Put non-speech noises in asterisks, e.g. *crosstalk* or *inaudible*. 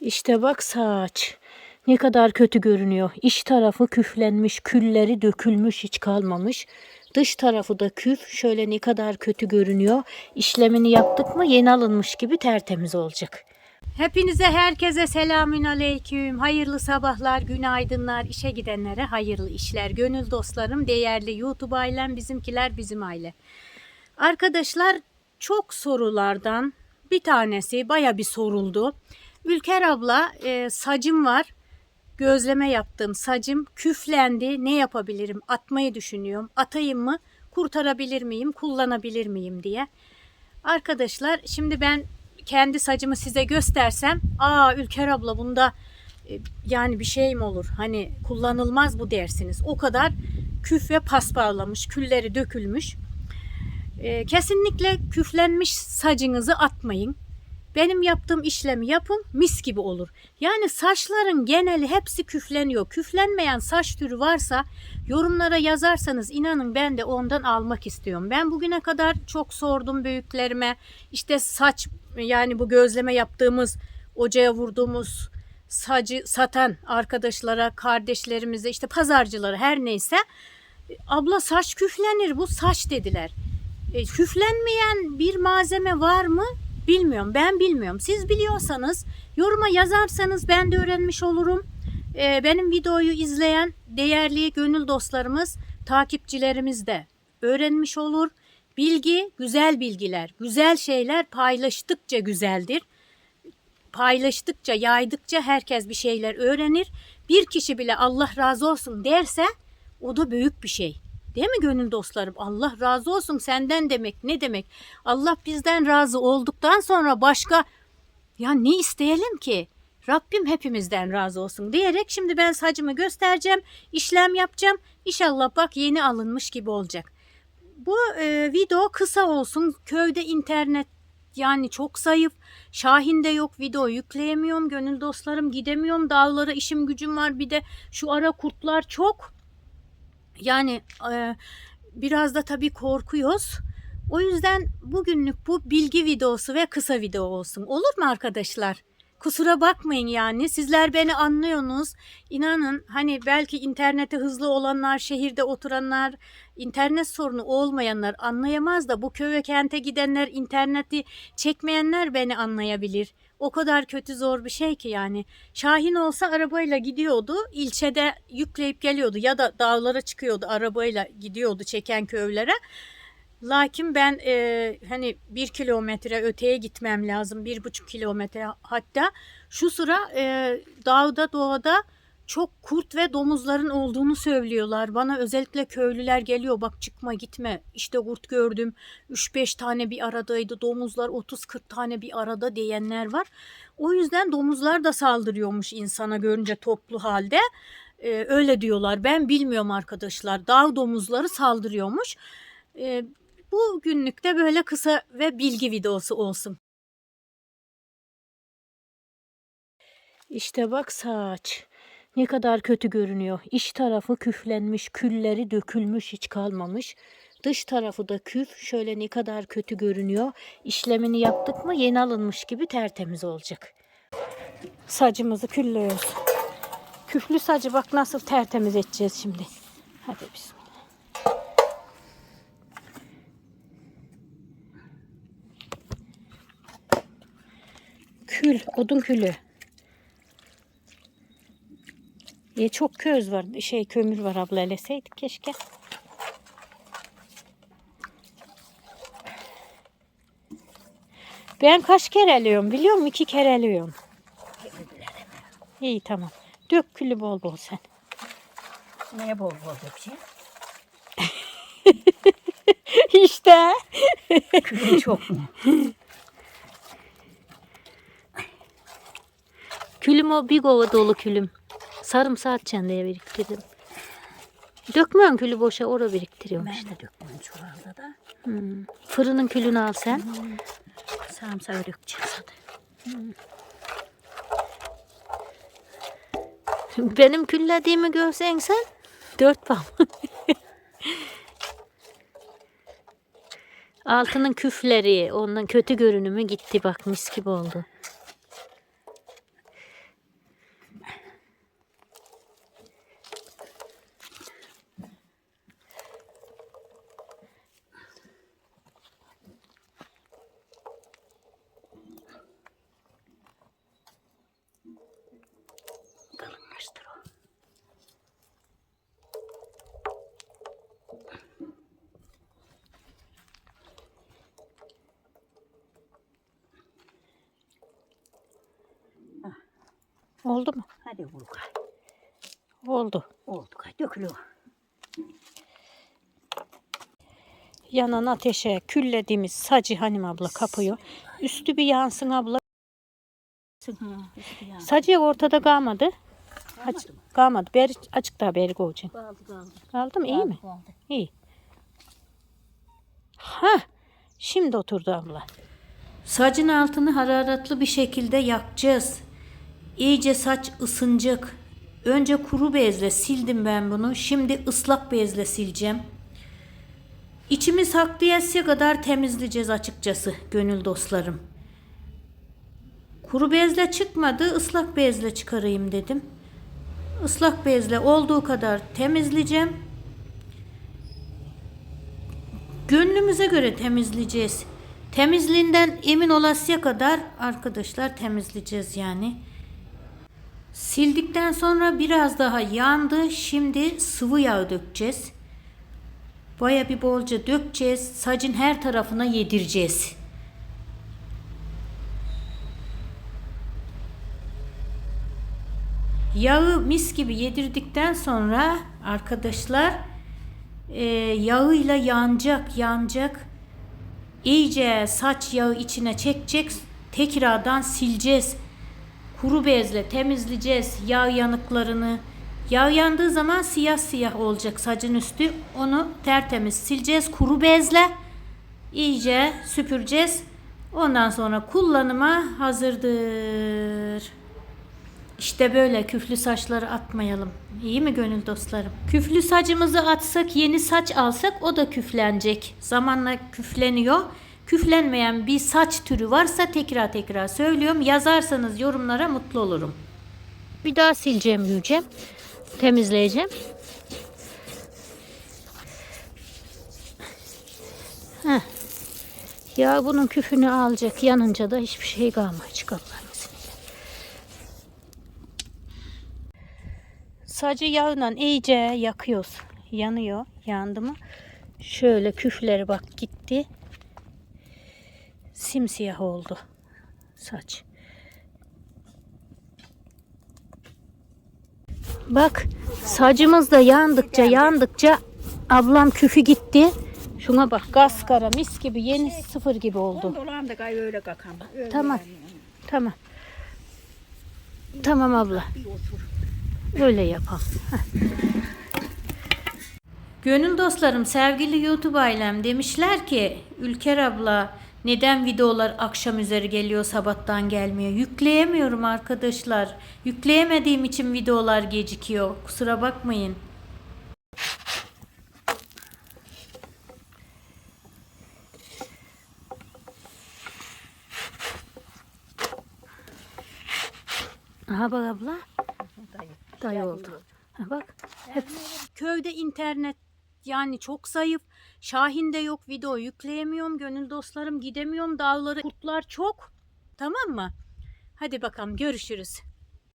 İşte bak saç. Ne kadar kötü görünüyor. İç tarafı küflenmiş, külleri dökülmüş, hiç kalmamış. Dış tarafı da küf. Şöyle ne kadar kötü görünüyor. İşlemini yaptık mı yeni alınmış gibi tertemiz olacak. Hepinize herkese selamün aleyküm. Hayırlı sabahlar, günaydınlar. İşe gidenlere hayırlı işler. Gönül dostlarım, değerli YouTube ailem, bizimkiler bizim aile. Arkadaşlar çok sorulardan bir tanesi baya bir soruldu. Ülker abla e, sacım var. Gözleme yaptığım sacım küflendi. Ne yapabilirim? Atmayı düşünüyorum. Atayım mı? Kurtarabilir miyim? Kullanabilir miyim diye. Arkadaşlar şimdi ben kendi sacımı size göstersem aa Ülker abla bunda e, yani bir şey mi olur? Hani kullanılmaz bu dersiniz. O kadar küf ve pasparlamış, külleri dökülmüş. E, kesinlikle küflenmiş sacınızı atmayın. Benim yaptığım işlemi yapın mis gibi olur. Yani saçların geneli hepsi küfleniyor. Küflenmeyen saç türü varsa yorumlara yazarsanız inanın ben de ondan almak istiyorum. Ben bugüne kadar çok sordum büyüklerime. İşte saç yani bu gözleme yaptığımız ocağa vurduğumuz sacı satan arkadaşlara, kardeşlerimize, işte pazarcılara her neyse abla saç küflenir bu saç dediler. E, küflenmeyen bir malzeme var mı? Bilmiyorum. Ben bilmiyorum. Siz biliyorsanız yoruma yazarsanız ben de öğrenmiş olurum. E, benim videoyu izleyen değerli gönül dostlarımız, takipçilerimiz de öğrenmiş olur. Bilgi, güzel bilgiler, güzel şeyler paylaştıkça güzeldir. Paylaştıkça, yaydıkça herkes bir şeyler öğrenir. Bir kişi bile Allah razı olsun derse o da büyük bir şey. Değil mi gönül dostlarım? Allah razı olsun senden demek ne demek? Allah bizden razı olduktan sonra başka ya ne isteyelim ki? Rabbim hepimizden razı olsun diyerek şimdi ben sacımı göstereceğim, işlem yapacağım. İnşallah bak yeni alınmış gibi olacak. Bu e, video kısa olsun. Köyde internet yani çok zayıf. Şahin'de yok video yükleyemiyorum. Gönül dostlarım gidemiyorum. Dağlara işim gücüm var. Bir de şu ara kurtlar çok. Yani e, biraz da tabii korkuyoruz. O yüzden bugünlük bu bilgi videosu ve kısa video olsun. Olur mu arkadaşlar? Kusura bakmayın yani. Sizler beni anlıyorsunuz. İnanın hani belki internete hızlı olanlar, şehirde oturanlar, internet sorunu olmayanlar anlayamaz da bu köye kente gidenler, interneti çekmeyenler beni anlayabilir. O kadar kötü zor bir şey ki yani. Şahin olsa arabayla gidiyordu, ilçede yükleyip geliyordu ya da dağlara çıkıyordu arabayla gidiyordu çeken köylere. Lakin ben e, hani bir kilometre öteye gitmem lazım, bir buçuk kilometre hatta. Şu sıra e, dağda doğada çok kurt ve domuzların olduğunu söylüyorlar. Bana özellikle köylüler geliyor bak çıkma gitme işte kurt gördüm 3-5 tane bir aradaydı domuzlar 30-40 tane bir arada diyenler var. O yüzden domuzlar da saldırıyormuş insana görünce toplu halde. Ee, öyle diyorlar ben bilmiyorum arkadaşlar dağ domuzları saldırıyormuş. Ee, bu günlük de böyle kısa ve bilgi videosu olsun. İşte bak saç. Ne kadar kötü görünüyor. İç tarafı küflenmiş, külleri dökülmüş, hiç kalmamış. Dış tarafı da küf. Şöyle ne kadar kötü görünüyor. İşlemini yaptık mı yeni alınmış gibi tertemiz olacak. Sacımızı küllüyoruz. Küflü sacı bak nasıl tertemiz edeceğiz şimdi. Hadi bismillah. Kül, odun külü. E, çok köz var, şey kömür var abla eleseydik keşke. Ben kaç kere eliyorum biliyor musun? İki kere eliyorum. İyi tamam. Dök külü bol bol sen. Neye bol bol dökeceğim? *laughs* işte. Külün çok mu? Külüm o bir kova dolu külüm. Sarımsak çendeye biriktirdim. Dökmüyorsun külü boşa oraya biriktiriyorum Ben işte. de dökmem çuvalda da. Hmm. Fırının külünü al sen. Sarımsağı dökeceğiz hadi. *laughs* Benim küllediğimi görsen sen dört pam. *laughs* Altının küfleri, ondan kötü görünümü gitti bak mis gibi oldu. Oldu mu? Hadi vur kay. Oldu. Oldu. Dökülüyor. Yanan ateşe küllediğimiz sacı Hanim abla kapıyor. Üstü bir yansın abla. Sacı ortada kalmadı. Aç, kalmadı. Beri, açık daha beri koyacaksın. Kaldı kaldı. Kaldı mı? İyi mi? Kaldı. İyi. Ha, şimdi oturdu abla. Sacın altını hararetli bir şekilde yakacağız. İyice saç ısınacak. Önce kuru bezle sildim ben bunu. Şimdi ıslak bezle sileceğim. İçimiz haklıyası kadar temizleyeceğiz açıkçası gönül dostlarım. Kuru bezle çıkmadı, ıslak bezle çıkarayım dedim. Islak bezle olduğu kadar temizleyeceğim. Gönlümüze göre temizleyeceğiz. Temizliğinden emin olasıya kadar arkadaşlar temizleyeceğiz yani. Sildikten sonra biraz daha yandı. Şimdi sıvı yağ dökeceğiz. Baya bir bolca dökeceğiz. Sacın her tarafına yedireceğiz. Yağı mis gibi yedirdikten sonra arkadaşlar e, yağıyla yanacak yanacak. İyice saç yağı içine çekecek. Tekrardan sileceğiz. Kuru bezle temizleyeceğiz yağ yanıklarını. Yağ yandığı zaman siyah siyah olacak saçın üstü. Onu tertemiz sileceğiz kuru bezle. İyice süpüreceğiz. Ondan sonra kullanıma hazırdır. İşte böyle küflü saçları atmayalım. İyi mi gönül dostlarım? Küflü saçımızı atsak, yeni saç alsak o da küflenecek. Zamanla küfleniyor. Küflenmeyen bir saç türü varsa tekrar tekrar söylüyorum. Yazarsanız yorumlara mutlu olurum. Bir daha sileceğim, yiyeceğim. Temizleyeceğim. Heh. Ya bunun küfünü alacak. Yanınca da hiçbir şey kalmayacak Allah'ın izniyle. Sadece yağla iyice yakıyoruz. Yanıyor. Yandı mı? Şöyle küfleri bak gitti. Simsiyah oldu saç. Bak sacımız da yandıkça yandıkça ablam küfü gitti. Şuna bak gaz kara mis gibi yeni sıfır gibi oldu. Dolan da kay öyle kakam. Öyle Tamam. yani. Tamam. Tamam abla. Öyle yapalım. Gönül dostlarım, sevgili YouTube ailem demişler ki Ülker abla neden videolar akşam üzeri geliyor sabahtan gelmiyor? Yükleyemiyorum arkadaşlar. Yükleyemediğim için videolar gecikiyor. Kusura bakmayın. Aha bak abla. Dayı. Dayı oldu. Ha bak. Hep köyde internet yani çok zayıf. Şahin'de yok video yükleyemiyorum. Gönül dostlarım gidemiyorum. Dağları kurtlar çok. Tamam mı? Hadi bakalım görüşürüz.